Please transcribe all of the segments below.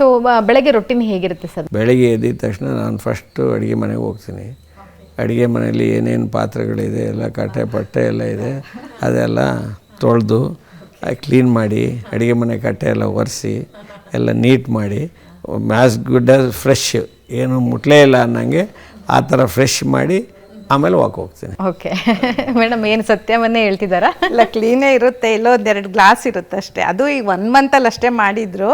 So ಬೆಳಗ್ಗೆ ರೊಟ್ಟಿನ ಹೇಗಿರುತ್ತೆ ಸರ್? ಬೆಳಗ್ಗೆ ಎದ್ದಿದ ತಕ್ಷಣ ನಾನು ಫಸ್ಟು ಅಡುಗೆ ಮನೆಗೆ ಹೋಗ್ತೀನಿ. ಅಡುಗೆ ಮನೆಯಲ್ಲಿ ಏನೇನು ಪಾತ್ರೆಗಳಿದೆ, ಎಲ್ಲ ಕಟ್ಟೆ ಪಟ್ಟೆ ಎಲ್ಲ ಇದೆ, ಅದೆಲ್ಲ ತೊಳೆದು ಕ್ಲೀನ್ ಮಾಡಿ, ಅಡುಗೆ ಮನೆ ಕಟ್ಟೆ ಎಲ್ಲ ಒರೆಸಿ, ಎಲ್ಲ ನೀಟ್ ಮಾಡಿ ಮ್ಯಾಸ್ ಗುಡ್ ಫ್ರೆಶ್ ಏನು ಮುಟ್ಲೇ ಇಲ್ಲ ಅನ್ನಂಗೆ ಆ ಥರ ಫ್ರೆಶ್ ಮಾಡಿ ಆಮೇಲೆ ವಾಕ್ ಹೋಗ್ತೀನಿ ಓಕೆ ಮೇಡಮ್ ಏನು ಸತ್ಯವನ್ನೇ ಹೇಳ್ತಿದ್ದಾರಾ? ಇಲ್ಲ ಕ್ಲೀನೇ ಇರುತ್ತೆ ಇಲ್ಲೋ ಒಂದೆರಡು ಗ್ಲಾಸ್ ಇರುತ್ತೆ ಅಷ್ಟೇ. ಅದು ಈ ಒನ್ ಮಂತಲ್ಲಿ ಅಷ್ಟೇ ಮಾಡಿದ್ರು.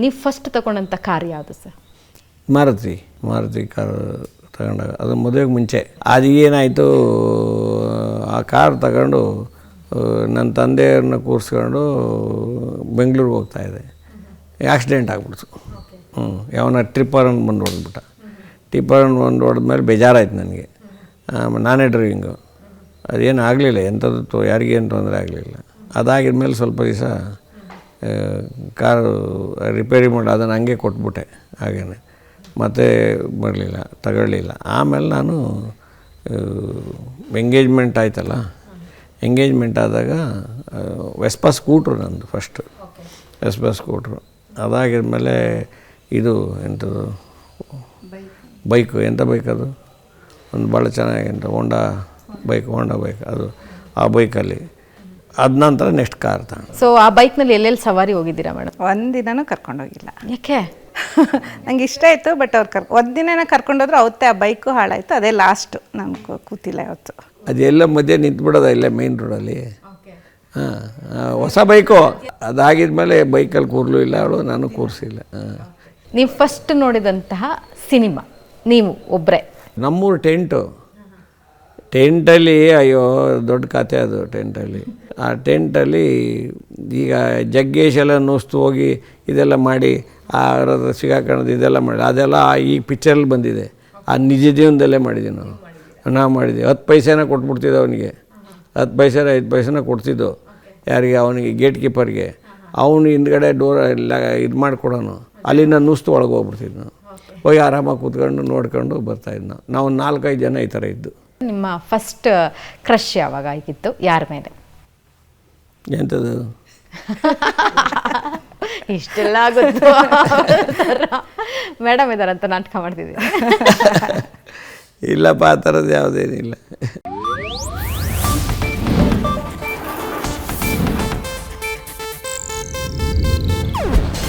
ನೀವು ಫಸ್ಟ್ ತಗೊಂಡಂಥ ಕಾರ್ ಯಾವುದು ಸರ್? ಮಾರುತಿ ಮಾರುತಿ ಕಾರ್ ತಗೊಂಡಾಗ. ಅದು ಮದುವೆಗೆ ಮುಂಚೆ. ಅದು ಏನಾಯಿತು ಆ ಕಾರ್ ತಗೊಂಡು ನನ್ನ ತಂದೆಯವ್ರನ್ನ ಕೂರಿಸ್ಕೊಂಡು ಬೆಂಗಳೂರಿಗೆ ಹೋಗ್ತಾಯಿದ್ದೆ ಆಕ್ಸಿಡೆಂಟ್ ಆಗ್ಬಿಡ್ತು. ಹ್ಞೂ ಯಾವನ ಟ್ರಿಪ್ಪರನ್ನು ಬಂದು ಹೊಡೆದ್ಬಿಟ್ಟ ಟಿಪ್ಪರನ್ನು ಬಂದು ಹೊಡೆದ್ಮೇಲೆ ಬೇಜಾರಾಯ್ತು ನನಗೆ. ನಾನೇ ಡ್ರೈವಿಂಗು ಅದೇನು ಆಗಲಿಲ್ಲ ಎಂಥದ್ದು ತೊ ಯಾರಿಗೇನು ತೊಂದರೆ ಆಗಲಿಲ್ಲ. ಅದಾಗಿದ ಮೇಲೆ ಸ್ವಲ್ಪ ದಿವಸ ಕಾರು ರಿಪೇರಿ ಮಾಡಿ ಅದನ್ನು ಹಂಗೆ ಕೊಟ್ಬಿಟ್ಟೆ ಹಾಗೇ ಮತ್ತೆ ಬರಲಿಲ್ಲ ತಗೊಳ್ಳಿಲ್ಲ. ಆಮೇಲೆ ನಾನು ಎಂಗೇಜ್ಮೆಂಟ್ ಆಯ್ತಲ್ಲ ಎಂಗೇಜ್ಮೆಂಟ್ ಆದಾಗ ವೆಸ್ಪಾ ಸ್ಕೂಟ್ರು ನಂದು ಫಸ್ಟು ವೆಸ್ಪಾ ಸ್ಕೂಟ್ರು ಅದಾಗಿದ್ಮೇಲೆ ಇದು ಎಂಥದ್ದು ಬೈಕು ಎಂಥ ಬೈಕ್ ಅದು? ಒಂದು ಭಾಳ ಚೆನ್ನಾಗಿ ಎಂತ ಹೋಂಡಾ ಬೈಕ್ ಹೊಂಡ ಬೈಕ್ ಅದು ಆ ಬೈಕಲ್ಲಿ ಅದ ನಂತರ ನೆಕ್ಸ್ಟ್ ಕಾರ್ ತಗೊಂಡು. ಸೊ ಆ ಬೈಕ್ನಲ್ಲಿ ಎಲ್ಲೆಲ್ಲಿ ಸವಾರಿ ಹೋಗಿದ್ದೀರಾ ಮೇಡಮ್ ಒಂದಿನನೂ ಕರ್ಕೊಂಡೋಗಿಲ್ಲ ಯಾಕೆ? ನಂಗೆ ಇಷ್ಟ ಆಯಿತು ಬಟ್ ಅವ್ರು ಕರ್ ಒಂದಿನ ಕರ್ಕೊಂಡೋದ್ರು ಅವತ್ತೇ ಆ ಬೈಕು ಹಾಳಾಯಿತು ಅದೇ ಲಾಸ್ಟ್ ನಾನು ಕೂತಿಲ್ಲ ಯಾವತ್ತು. ಅದೆಲ್ಲ ಮಧ್ಯೆ ನಿಂತ್ಬಿಡೋದ ಇಲ್ಲೇ ಮೇನ್ ರೋಡಲ್ಲಿ ಹಾಂ ಹೊಸ ಬೈಕು ಅದಾಗಿದ್ಮೇಲೆ ಬೈಕಲ್ಲಿ ಕೂರ್ಲು ಇಲ್ಲ ಅವಳು ನಾನು ಕೂರಿಸಿಲ್ಲ. ಹಾಂ. ನೀವು ಫಸ್ಟ್ ನೋಡಿದಂತಹ ಸಿನಿಮಾ ನೀವು ಒಬ್ಬರೇ ನಮ್ಮೂರು ಟೆಂಟು. ಟೆಂಟಲ್ಲಿ, ಅಯ್ಯೋ, ದೊಡ್ಡ ಕತೆ ಅದು ಟೆಂಟಲ್ಲಿ. ಆ ಟೆಂಟಲ್ಲಿ ಈಗ ಜಗ್ಗೇಶ್ ಎಲ್ಲ ನುಸ್ತು ಹೋಗಿ ಇದೆಲ್ಲ ಮಾಡಿ, ಆ ಸಿಗಾಕೊಂಡು ಇದೆಲ್ಲ ಮಾಡಿ ಅದೆಲ್ಲ ಈ ಪಿಕ್ಚರಲ್ಲಿ ಬಂದಿದೆ. ಆ ನಿಜ ಜೀವನದಲ್ಲೇ ಮಾಡಿದ್ದೀವಿ ನಾವು ನಾವು ಮಾಡಿದ್ವಿ ಹತ್ತು ಪೈಸೆನ ಕೊಟ್ಬಿಡ್ತಿದ್ದೆ ಅವನಿಗೆ. ಹತ್ತು ಪೈಸೆನ, ಐದು ಪೈಸೆನ ಕೊಡ್ತಿದ್ದು. ಯಾರಿಗೆ? ಅವನಿಗೆ ಗೇಟ್ ಕೀಪರ್ಗೆ ಅವನು ಹಿಂದ್ಗಡೆ ಡೋರ್ ಎಲ್ಲ ಇದು ಮಾಡಿಕೊಡೋನು. ಅಲ್ಲಿಂದ ನುಸ್ತು ಒಳಗೆ ಹೋಗ್ಬಿಡ್ತಿದ್ವಿ ನಾವು ಹೋಗಿ ಆರಾಮಾಗಿ ಕೂತ್ಕೊಂಡು ನೋಡ್ಕೊಂಡು ಬರ್ತಾಯಿದ್ದು ನಾವು ನಾವು ನಾಲ್ಕೈದು ಜನ ಈ ಥರ ಇದ್ದು. ನಿಮ್ಮ ಫಸ್ಟ್ ಕ್ರಶ್ ಯಾವಾಗ ಆಗಿತ್ತು? ಯಾರ ಮೇಲೆ? ಎಂಥದ್ದು? ಇಷ್ಟೆಲ್ಲ ಆಗುತ್ತೋ ಮೇಡಮ್ ಇದಾರಂತ ನಾಟಕ ಮಾಡ್ತಿದ್ದೀನಿ. ಇಲ್ಲಪ್ಪ ಆ ಥರದ್ದು ಯಾವುದೇನಿಲ್ಲ